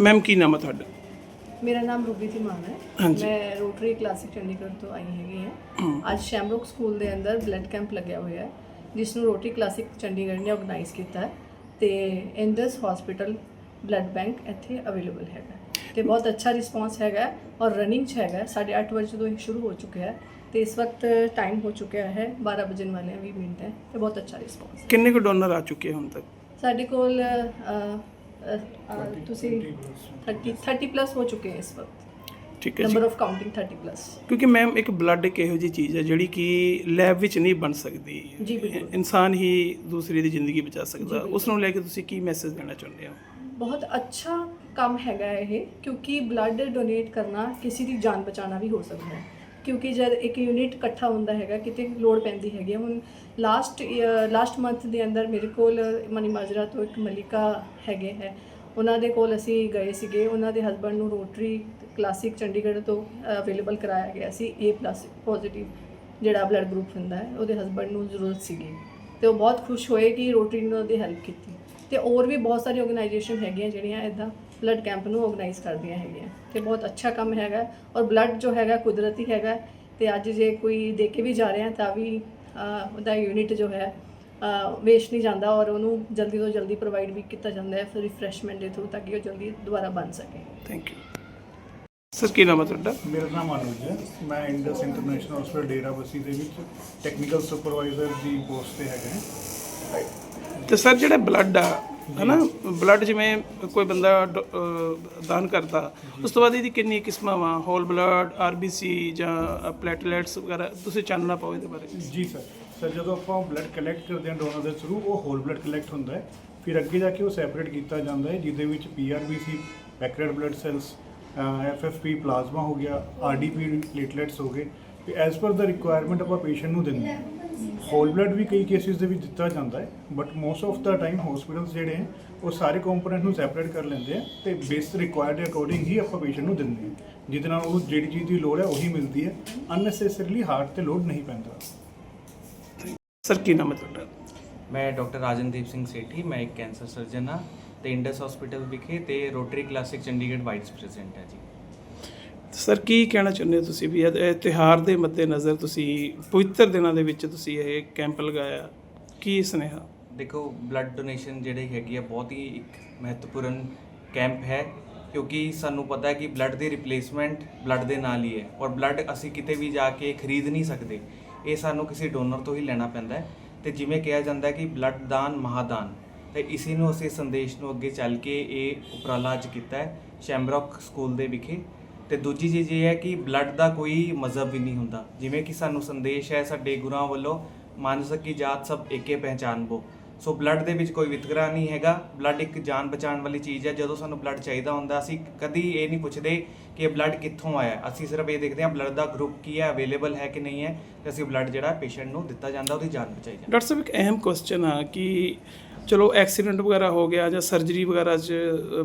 Ma'am ਕੀ ਨਾਮ ਹੈ ਤੁਹਾਡਾ? ਮੇਰਾ ਨਾਮ ਰੂਬੀ ਧੀਮਾਨ ਹੈ। ਹਾਂਜੀ। ਮੈਂ ਰੋਟਰੀ ਕਲਾਸਿਕ ਚੰਡੀਗੜ੍ਹ ਤੋਂ ਆਈ ਹੈਗੀ ਹਾਂ। ਅੱਜ ਸ਼ੈਮਰੋਕ ਸਕੂਲ ਦੇ ਅੰਦਰ ਬਲੱਡ ਕੈਂਪ ਲੱਗਿਆ ਹੋਇਆ ਹੈ ਜਿਸ ਨੂੰ ਰੋਟਰੀ ਕਲਾਸਿਕ ਚੰਡੀਗੜ੍ਹ ਨੇ ਆਰਗੇਨਾਈਜ਼ ਕੀਤਾ ਹੈ ਤੇ ਇੰਡਸ ਹਸਪੀਟਲ ਬਲੱਡ ਬੈਂਕ ਇੱਥੇ ਅਵੇਲੇਬਲ ਹੈਗਾ ਤੇ ਬਹੁਤ ਅੱਛਾ ਰਿਸਪਾਂਸ ਹੈਗਾ ਔਰ ਰਨਿੰਗ ਚ ਹੈਗਾ 8:30 ਵਜੇ ਤੋਂ ਇਹ ਸ਼ੁਰੂ ਹੋ ਚੁੱਕਿਆ ਹੈ ਤੇ ਇਸ ਵਕਤ ਟਾਈਮ ਹੋ ਚੁੱਕਿਆ ਹੈ 12 ਵਜੇ ਵਾਲੇ 20 ਮਿੰਟ ਹੈ ਤੇ ਬਹੁਤ ਅੱਛਾ ਰਿਸਪਾਂਸ ਕਿੰਨੇ ਕੁ ਡੋਨਰ ਆ ਚੁੱਕੇ ਹੁਣ ਤੱਕ? ਸਾਡੇ ਕੋਲ ਅ, ਅ, ਅ, ਤੁਸੀਂ 30 30 ਪਲੱਸ ਹੋ ਚੁੱਕੇ ਹੈ ਇਸ ਵਕਤ। ਠੀਕ ਹੈ ਜੀ। ਨੰਬਰ ਆਫ ਕਾਊਂਟਿੰਗ 30 ਪਲੱਸ ਕਿਉਂਕਿ ਮੈਮ ਇੱਕ ਬਲੱਡ ਇੱਕ ਇਹੋ ਜਿਹੀ ਚੀਜ਼ ਹੈ ਜਿਹੜੀ ਕਿ ਲੈਬ ਵਿੱਚ ਨਹੀਂ ਬਣ ਸਕਦੀ। ਜੀ, ਬਿਲਕੁਲ। ਇਨਸਾਨ ਹੀ ਦੂਸਰੇ ਦੀ ਜ਼ਿੰਦਗੀ ਬਚਾ ਸਕਦਾ। ਉਸ ਨੂੰ ਲੈ ਕੇ ਤੁਸੀਂ ਕੀ ਮੈਸੇਜ ਦੇਣਾ ਚਾਹੁੰਦੇ ਹੋ? ਬਹੁਤ ਅੱਛਾ ਕੰਮ ਹੈਗਾ ਇਹ ਕਿਉਂਕਿ ਬਲੱਡ ਡੋਨੇਟ ਕਰਨਾ ਕਿਸੇ ਦੀ ਜਾਨ ਬਚਾਉਣਾ ਵੀ ਹੋ ਸਕਦਾ ਹੈ। ਕਿਉਂਕਿ ਜਦ ਇੱਕ ਯੂਨਿਟ ਇਕੱਠਾ ਹੁੰਦਾ ਹੈਗਾ, ਕਿਤੇ ਲੋੜ ਪੈਂਦੀ ਹੈਗੀ ਹੈ। ਹੁਣ ਲਾਸਟ ਲਾਸਟ ਮੰਥ ਦੇ ਅੰਦਰ ਮੇਰੇ ਕੋਲ ਮਨੀ ਮਾਜਰਾ ਤੋਂ ਇੱਕ ਮਲਿਕਾ ਹੈਗੇ ਹੈ। ਉਹਨਾਂ ਦੇ ਕੋਲ ਅਸੀਂ ਗਏ ਸੀਗੇ। ਉਹਨਾਂ ਦੇ ਹਸਬੰਡ ਨੂੰ ਰੋਟਰੀ ਕਲਾਸਿਕ ਚੰਡੀਗੜ੍ਹ ਤੋਂ ਅਵੇਲੇਬਲ ਕਰਾਇਆ ਗਿਆ ਸੀ। A+ ਪੋਜ਼ਿਟਿਵ ਜਿਹੜਾ ਬਲੱਡ ਗਰੁੱਪ ਹੁੰਦਾ ਹੈ, ਉਹਦੇ ਹਸਬੰਡ ਨੂੰ ਜ਼ਰੂਰਤ ਸੀਗੀ। ਤੇ ਉਹ ਬਹੁਤ ਖੁਸ਼ ਹੋਏ ਕਿ ਰੋਟਰੀ ਨੇ ਉਹਦੀ ਹੈਲਪ ਕੀਤੀ। ਤੇ ਹੋਰ ਵੀ ਬਹੁਤ ਸਾਰੀ ਆਰਗੇਨਾਈਜੇਸ਼ਨ ਹੈਗੀਆਂ ਜਿਹੜੀਆਂ ਇਦਾਂ ਬਲੱਡ ਕੈਂਪ ਨੂੰ ਆਰਗੇਨਾਈਜ਼ ਕਰਦੀਆਂ ਹੈਗੀਆਂ। ਤੇ ਬਹੁਤ ਅੱਛਾ ਕੰਮ ਹੈਗਾ ਔਰ ਬਲੱਡ ਜੋ ਹੈਗਾ ਕੁਦਰਤੀ ਹੈਗਾ। ਤੇ ਅੱਜ ਜੇ ਕੋਈ ਦੇ ਕੇ ਵੀ ਜਾ ਰਿਹਾ ਤਾਂ ਵੀ ਉਹਦਾ ਯੂਨਿਟ ਜੋ ਹੈ ਵੇਸਟ ਨਹੀਂ ਜਾਂਦਾ ਔਰ ਉਹਨੂੰ ਜਲਦੀ ਤੋਂ ਜਲਦੀ ਪ੍ਰੋਵਾਈਡ ਵੀ ਕੀਤਾ ਜਾਂਦਾ ਹੈ ਫਿਰ ਰਿਫਰੈਸ਼ਮੈਂਟ ਦੇ ਥਰੂ ਤਾਂ ਕਿ ਉਹ ਜਲਦੀ ਦੁਬਾਰਾ ਬਣ ਸਕੇ। ਥੈਂਕ ਯੂ ਸਰ ਕੀ ਨਾਮ ਹੈ ਤੁਹਾਡਾ? ਮੇਰਾ ਨਾਮ ਅਨੁਜ ਹੈ। ਮੈਂ ਇੰਡਸ ਇੰਟਰਨੈਸ਼ਨਲ ਹਸਪੀਟਲ ਡੇਰਾਬੱਸੀ ਦੇ ਵਿੱਚ ਟੈਕਨੀਕਲ ਸੁਪਰਵਾਈਜ਼ਰ ਦੀ ਪੋਸਟ ਤੇ ਹੈਗਾ ਤੇ ਸਰ ਜਿਹੜਾ ਬਲੱਡ ਆ, ਹਨਾ? ਬਲੱਡ ਜਿਵੇਂ ਕੋਈ ਬੰਦਾ ਡ- ਅਹ ਦਾਨ ਕਰਦਾ, ਉਸ ਤੋਂ ਬਾਅਦ ਇਹਦੀ ਕਿੰਨੀ ਕਿਸਮਾਂ ਵਾ? ਹੋਲ ਬਲੱਡ ਆਰਬੀਸੀ ਜਾਂ ਪਲੇਟਲੈਟਸ ਵਗੈਰਾ, ਤੁਸੀਂ ਚਾਨਣਾ ਪਾਓ ਇਹਦੇ ਬਾਰੇ। ਜੀ ਸਰ ਸਰ ਜਦੋਂ ਆਪਾਂ ਬਲੱਡ ਕਲੈਕਟ ਕਰਦੇ ਹਾਂ ਡੋਨਰ ਦੇ ਥਰੂ ਉਹ ਹੋਲ ਬਲੱਡ ਕਲੈਕਟ ਹੁੰਦਾ ਹੈ। ਫਿਰ ਅੱਗੇ ਜਾ ਕੇ ਉਹ ਸੈਪਰੇਟ ਕੀਤਾ ਜਾਂਦਾ ਹੈ, ਜਿਹਦੇ ਵਿੱਚ PRBC packed red blood cells FFP plasma ਹੋ ਗਿਆ ਆਰਡੀਪੀ ਪਲੇਟਲੈਟਸ ਹੋ ਗਏ। ਤੇ ਐਜ਼ ਪਰ ਦਾ ਰਿਕੁਆਇਰਮੈਂਟ ਆਪਾਂ ਪੇਸ਼ੈਂਟ ਨੂੰ ਦਿੰਦੇ ਹਾਂ। ਹੋਲ ਬਲੱਡ ਵੀ ਕਈ ਕੇਸਿਸ ਦੇ ਵਿੱਚ ਦਿੱਤਾ ਜਾਂਦਾ ਹੈ but most of the time hospitals ਜਿਹੜੇ ਹੈ ਉਹ ਸਾਰੇ ਕੰਪੋਨੈਂਟ ਨੂੰ ਸੈਪਰੇਟ ਕਰ ਲੈਂਦੇ ਆ ਤੇ ਬੇਸ ਰਿਕੁਆਇਰਡ ਦੇ ਅਕੋਰਡਿੰਗ ਹੀ ਆਪਾਂ ਪੇਸ਼ੈਂਟ ਨੂੰ ਦਿੰਦੇ ਹਾਂ। ਜਿਹਦੇ ਨਾਲ ਉਹ ਜਿਹੜੀ ਚੀਜ਼ ਦੀ ਲੋੜ ਹੈ ਉਹੀ ਮਿਲਦੀ ਹੈ। ਅਨਨੈਸੈਸਰੀਲੀ ਹਾਰਟ ਤੇ ਲੋਡ ਨਹੀਂ ਪੈਂਦਾ। ਸਰ ਕੀ ਨਾਮ ਹੈ ਤੁਹਾਡਾ? ਮੈਂ ਡਾਕਟਰ ਰਾਜਨਦੀਪ ਸਿੰਘ ਸੇਠੀ ਮੈਂ ਇੱਕ ਕੈਂਸਰ ਸਰਜਨ ਹਾਂ ਤੇ ਇੰਡਸ ਹਸਪੀਟਲ ਵਿਖੇ ਤੇ rotary classic Chandigarh vice president ਹਾਂ ਜੀ। ਸਰ, ਕੀ ਕਹਿਣਾ ਚਾਹੁੰਦੇ ਹੋ ਤੁਸੀਂ ਵੀ? ਇਹ ਇਹ ਦੇ ਮੱਦੇਨਜ਼ਰ ਤੁਸੀਂ ਪਵਿੱਤਰ ਦਿਨਾਂ ਦੇ ਵਿੱਚ ਤੁਸੀਂ ਇਹ ਕੈਂਪ ਲਗਾਇਆ। ਕੀ ਸੁਨੇਹਾ? ਦੇਖੋ ਬਲੱਡ ਡੋਨੇਸ਼ਨ ਜਿਹੜੀ ਹੈਗੀ ਆ, ਬਹੁਤ ਹੀ ਇੱਕ ਮਹੱਤਵਪੂਰਨ ਕੈਂਪ ਹੈ, ਕਿਉਂਕਿ ਸਾਨੂੰ ਪਤਾ ਹੈ ਕਿ ਬਲੱਡ ਦੀ ਰਿਪਲੇਸਮੈਂਟ ਬਲੱਡ ਦੇ ਨਾਲ ਹੀ ਹੈ ਔਰ ਬਲੱਡ ਅਸੀਂ ਕਿਤੇ ਵੀ ਜਾ ਕੇ ਖਰੀਦ ਨਹੀਂ ਸਕਦੇ। ਇਹ ਸਾਨੂੰ ਕਿਸੇ ਡੋਨਰ ਤੋਂ ਹੀ ਲੈਣਾ ਪੈਂਦਾ ਹੈ। ਤੇ ਜਿਵੇਂ ਕਿਹਾ ਜਾਂਦਾ ਹੈ ਕਿ ਬਲੱਡ ਦਾਨ ਮਹਾਦਾਨ, ਤੇ ਇਸੇ ਨੂੰ ਅਸੀਂ ਸੰਦੇਸ਼ ਨੂੰ ਅੱਗੇ ਚੱਲ ਕੇ ਇਹ ਉਪਰਾਲਾ ਅੱਜ ਕੀਤਾ ਹੈ ਸ਼ੈਮਰੌਕ ਸਕੂਲ ਦੇ ਵਿਖੇ। ਤੇ ਦੂਜੀ ਚੀਜ਼ ਇਹ ਹੈ ਕਿ ਬਲੱਡ ਦਾ ਕੋਈ ਮਜ਼ਹਬ ਵੀ ਨਹੀਂ ਹੁੰਦਾ। ਜਿਵੇਂ ਕਿ ਸਾਨੂੰ ਸੰਦੇਸ਼ ਹੈ ਸਾਡੇ ਗੁਰਾਂ ਵੱਲੋਂ, ਮਾਨਸ ਕੀ ਜਾਤ ਸਭ ਏਕੇ ਪਹਿਚਾਨਬੋ ਸੋ ਬਲੱਡ ਦੇ ਵਿੱਚ ਕੋਈ ਵਿਤਕਰਾ ਨਹੀਂ ਹੈਗਾ। ਬਲੱਡ ਇੱਕ ਜਾਨ ਬਚਾਉਣ ਵਾਲੀ ਚੀਜ਼ ਹੈ। ਜਦੋਂ ਸਾਨੂੰ ਬਲੱਡ ਚਾਹੀਦਾ ਹੁੰਦਾ, ਅਸੀਂ ਕਦੀ ਇਹ ਨਹੀਂ ਪੁੱਛਦੇ ਕਿ ਇਹ ਬਲੱਡ ਕਿੱਥੋਂ ਆਇਆ। ਅਸੀਂ ਸਿਰਫ ਇਹ ਦੇਖਦੇ ਹਾਂ, ਬਲੱਡ ਦਾ ਗਰੁੱਪ ਕੀ ਹੈ, ਅਵੇਲੇਬਲ ਹੈ ਕਿ ਨਹੀਂ ਹੈ ਤੇ ਅਸੀਂ ਬਲੱਡ ਜਿਹੜਾ ਪੇਸ਼ੈਂਟ ਨੂੰ ਦਿੱਤਾ ਜਾਂਦਾ, ਉਹਦੀ ਜਾਨ ਬਚਾਈ ਜਾਂਦੀ ਡਾਕਟਰ ਸਾਹਿਬ, ਇੱਕ ਅਹਿਮ ਕੁਐਸਚਨ ਆ ਕਿ ਚਲੋ ਐਕਸੀਡੈਂਟ ਵਗੈਰਾ ਹੋ ਗਿਆ ਜਾਂ ਸਰਜਰੀ ਵਗੈਰਾ 'ਚ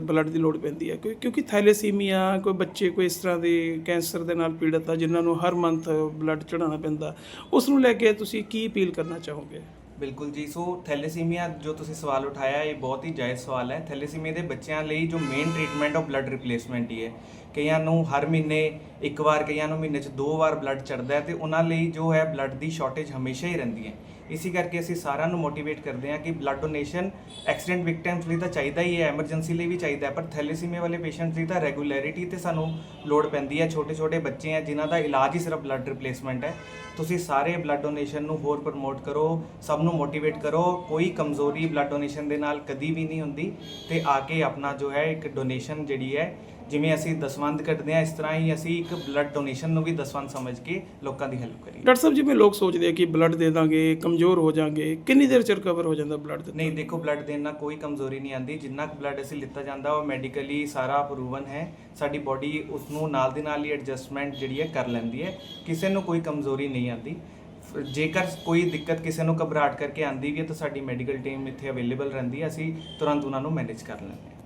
ਬਲੱਡ ਦੀ ਲੋੜ ਪੈਂਦੀ ਹੈ। ਕਿਉਂ- ਕਿਉਂਕਿ ਥੈਲੇਸੀਮੀਆ, ਕੋਈ ਬੱਚੇ ਕੋਈ ਇਸ ਤਰ੍ਹਾਂ ਦੇ ਕੈਂਸਰ ਦੇ ਨਾਲ ਪੀੜਤ ਆ, ਜਿਨ੍ਹਾਂ ਨੂੰ ਹਰ ਮੰਥ ਬਲੱਡ ਚੜਾਉਣਾ ਪੈਂਦਾ, ਉਸ ਨੂੰ ਲੈ ਕੇ ਤੁਸੀਂ ਕੀ ਅਪੀਲ ਕਰਨਾ ਚਾਹੋਗੇ? ਬਿਲਕੁਲ ਜੀ, ਸੋ ਥੈਲੇਸੀਮੀਆ ਜੋ ਤੁਸੀਂ ਸਵਾਲ ਉਠਾਇਆ, ਇਹ ਬਹੁਤ ਹੀ ਜਾਇਜ਼ ਸਵਾਲ ਹੈ। ਥੈਲੇਸੀਮੀਆ ਦੇ ਬੱਚਿਆਂ ਲਈ ਜੋ ਮੇਨ ਟ੍ਰੀਟਮੈਂਟ ਉਹ ਬਲੱਡ ਰਿਪਲੇਸਮੈਂਟ ਹੀ ਹੈ। ਕਈਆਂ ਨੂੰ ਹਰ ਮਹੀਨੇ ਇੱਕ ਵਾਰ, ਕਈਆਂ ਨੂੰ ਮਹੀਨੇ 'ਚ ਦੋ ਵਾਰ ਬਲੱਡ ਚੜਦਾ ਹੈ ਤੇ ਉਹਨਾਂ ਲਈ ਜੋ ਹੈ ਬਲੱਡ ਦੀ ਸ਼ਾਰਟੇਜ ਹਮੇਸ਼ਾ ਹੀ ਰਹਿੰਦੀ ਹੈ। ਇਸੇ ਕਰਕੇ ਅਸੀਂ ਸਾਰਿਆਂ ਨੂੰ ਮੋਟੀਵੇਟ ਕਰਦੇ ਹਾਂ ਕਿ ਬਲੱਡ ਡੋਨੇਸ਼ਨ ਐਕਸੀਡੈਂਟ ਵਿਕਟਿਮਸ ਲਈ ਤਾਂ ਚਾਹੀਦਾ ਹੀ ਹੈ ਐਮਰਜੈਂਸੀ ਲਈ ਵੀ ਚਾਹੀਦਾ ਹੈ, ਪਰ ਥੈਲੇਸੀਮੀਆ ਵਾਲੇ ਪੇਸ਼ੈਂਟਸ ਲਈ ਤਾਂ ਰੈਗੂਲੈਰਿਟੀ ਤੇ ਸਾਨੂੰ ਲੋੜ ਪੈਂਦੀ ਹੈ। ਛੋਟੇ ਛੋਟੇ ਬੱਚੇ ਆ ਜਿਨ੍ਹਾਂ ਦਾ ਇਲਾਜ ਹੀ ਸਿਰਫ ਬਲੱਡ ਰਿਪਲੇਸਮੈਂਟ ਹੈ। ਤੁਸੀਂ ਸਾਰੇ ਬਲੱਡ ਡੋਨੇਸ਼ਨ ਨੂੰ ਹੋਰ ਪ੍ਰਮੋਟ ਕਰੋ, ਸਭ ਨੂੰ ਮੋਟੀਵੇਟ ਕਰੋ। ਕੋਈ ਕਮਜ਼ੋਰੀ ਬਲੱਡ ਡੋਨੇਸ਼ਨ ਦੇ ਨਾਲ ਕਦੀ ਵੀ ਨਹੀਂ ਹੁੰਦੀ ਤੇ ਆ ਕੇ ਆਪਣਾ ਜੋ ਹੈ, ਇੱਕ ਡੋਨੇਸ਼ਨ ਜਿਹੜੀ ਹੈ, ਜਿਵੇਂ ਅਸੀਂ ਦਸਵੰਧ ਕੱਢਦੇ ਆ ਇਸ ਤਰ੍ਹਾਂ ਹੀ ਅਸੀਂ ਇੱਕ ਬਲੱਡ ਡੋਨੇਸ਼ਨ ਨੂੰ ਵੀ ਦਸਵੰਧ ਸਮਝ ਕੇ ਲੋਕਾਂ ਦੀ ਹੈਲਪ ਕਰੀਏ। ਡਾਕਟਰ ਸਾਹਿਬ, ਜਿਵੇਂ ਲੋਕ ਸੋਚਦੇ ਆ ਕਿ ਬਲੱਡ ਦੇ ਦਾਂਗੇ ਕਮਜ਼ੋਰ ਹੋ ਜਾਾਂਗੇ ਕਿੰਨੀ ਦੇਰ ਚ ਰਿਕਵਰ ਹੋ ਜਾਂਦਾ ਬਲੱਡ ਨਹੀਂ ਦੇਖੋ ਬਲੱਡ ਦੇਣ ਨਾਲ ਕੋਈ ਕਮਜ਼ੋਰੀ ਨਹੀਂ ਆਂਦੀ ਜਿੰਨਾ ਕੁ ਬਲੱਡ ਅਸੀਂ ਲਿੱਤਾ ਜਾਂਦਾ ਉਹ ਮੈਡੀਕਲੀ ਸਾਰਾ ਪ੍ਰੂਵਨ ਹੈ। ਸਾਡੀ ਬਾਡੀ ਉਸ ਨੂੰ ਨਾਲ ਦੀ ਨਾਲ ਹੀ ਐਡਜਸਟਮੈਂਟ ਜਿਹੜੀ ਹੈ ਕਰ ਲੈਂਦੀ ਹੈ। ਕਿਸੇ ਨੂੰ ਕੋਈ ਕਮਜ਼ੋਰੀ ਨਹੀਂ ਆਂਦੀ ਜੇਕਰ ਕੋਈ ਦਿੱਕਤ ਕਿਸੇ ਨੂੰ ਘਬਰਾਹਟ ਕਰਕੇ ਆਂਦੀ ਵੀ ਹੈ ਤਾਂ ਸਾਡੀ ਮੈਡੀਕਲ ਟੀਮ ਇੱਥੇ ਅਵੇਲੇਬਲ ਰਹਿੰਦੀ ਹੈ। ਅਸੀਂ ਤੁਰੰਤ ਉਹਨਾਂ ਨੂੰ ਮੈਨੇਜ ਕਰ ਲੈਂਦੇ ਹਾਂ।